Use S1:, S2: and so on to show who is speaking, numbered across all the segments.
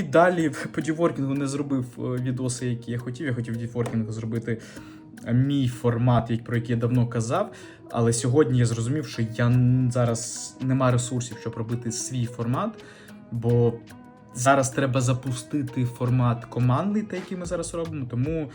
S1: І далі по діворкінгу не зробив е, відоси, які я хотів. Я хотів діворкінгу зробити е, мій формат, про який я давно казав. Але сьогодні я зрозумів, що я зараз нема ресурсів, щоб робити свій формат, бо зараз треба запустити формат командний, той, який ми зараз робимо. Тому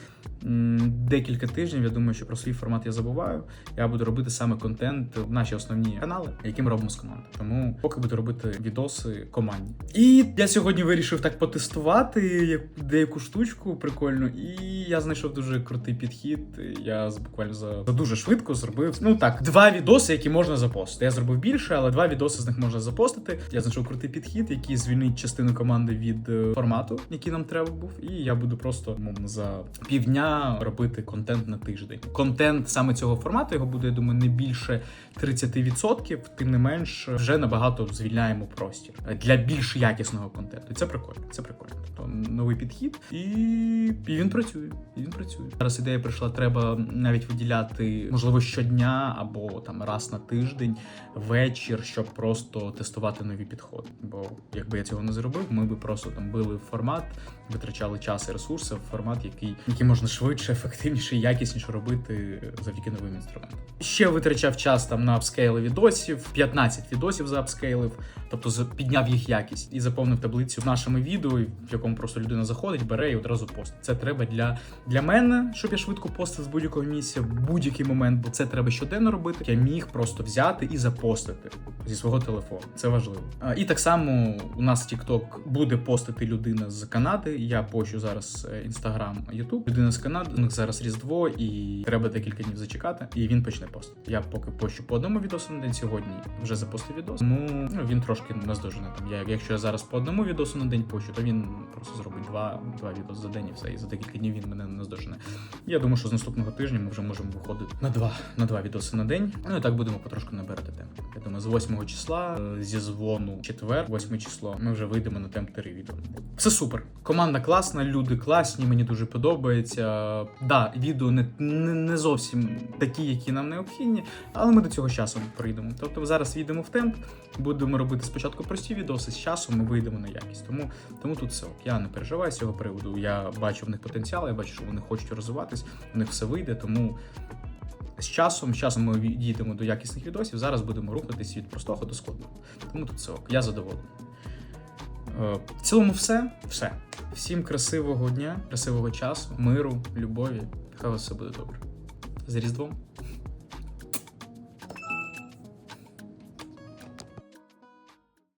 S1: декілька тижнів я думаю, що про свій формат я забуваю. Я буду робити саме контент в наші основні канали, які ми робимо з командою. Тому поки буду робити відоси командні. І я сьогодні вирішив так потестувати деяку штучку прикольну, і я знайшов дуже крутий підхід. Я буквально за, за дуже швидко зробив. Ну так, два відоси, які можна запостити. Я зробив більше, але два відоси з них можна запостити. Я знайшов крутий підхід, який звільнить частину команди від е, формату, який нам треба був. І я буду просто мовно за півдня робити контент на тиждень. Контент саме цього формату його буде, я думаю, не більше 30%, тим не менш, вже набагато звільняємо простір для більш якісного контенту. Це прикольно. Це прикольно. Тобто новий підхід, і, і він працює. І він працює. Зараз ідея прийшла, треба навіть виділяти, можливо, щодня або там раз на тиждень вечір, щоб просто тестувати нові підходи. Бо якби я цього не зробив, ми би просто там били в формат, витрачали час і ресурси в формат, який, який можна швидше, ефективніше якісніше робити завдяки новим інструментам. Ще витрачав час там на апскейли відосів, 15 відосів заапскейлив, тобто з- підняв їх якість і заповнив таблицю нашими відео, в якому просто людина заходить, бере і одразу постить. Це треба для, для мене, щоб я швидко постив з будь-якого місця в будь-який момент, бо це треба щоденно робити. Я міг просто взяти і запостити зі свого телефону. Це важливо. І так само у нас TikTok буде постити людина з Канади. Я пощу зараз Інстаграм, Ютуб. Людина з Канади. У них зараз Різдво, і треба декілька днів зачекати. І він почне постити. Я поки пощу по одному відосу на день. Сьогодні вже запостив відос. Ну, він трошки наздожене. Там я, якщо я зараз по одному відосу на день пощу, то він просто зробить два, два відоси за день і все. І за декілька днів він мене наздожене. Я думаю, що з наступного тижня ми вже можемо виходити на два на два відоси на день. Ну і так будемо потрошку набирати темп. Я думаю, з 8 числа е, зі дзвону четвер, 8 число, ми вже вийдемо на темп 3 відео. Все супер. Команда класна, люди класні, мені дуже подобається. Да, відео не, не, не зовсім такі, які нам необхідні, але ми до цього часу прийдемо. Тобто зараз війдемо в темп, будемо робити спочатку прості відоси, з часом ми вийдемо на якість. Тому, тому тут все. Я не переживаю з цього приводу. Я бачу в них потенціал, я бачу, що вони хочуть розвиватись, в них все вийде, тому. З часом, з часом ми дійдемо до якісних відосів. Зараз будемо рухатись від простого до складного. Тому тут все ок. Я задоволений. Е, В цілому, все. Все. Всім красивого дня, красивого часу, миру, любові. Хай у все буде добре. З Різдвом.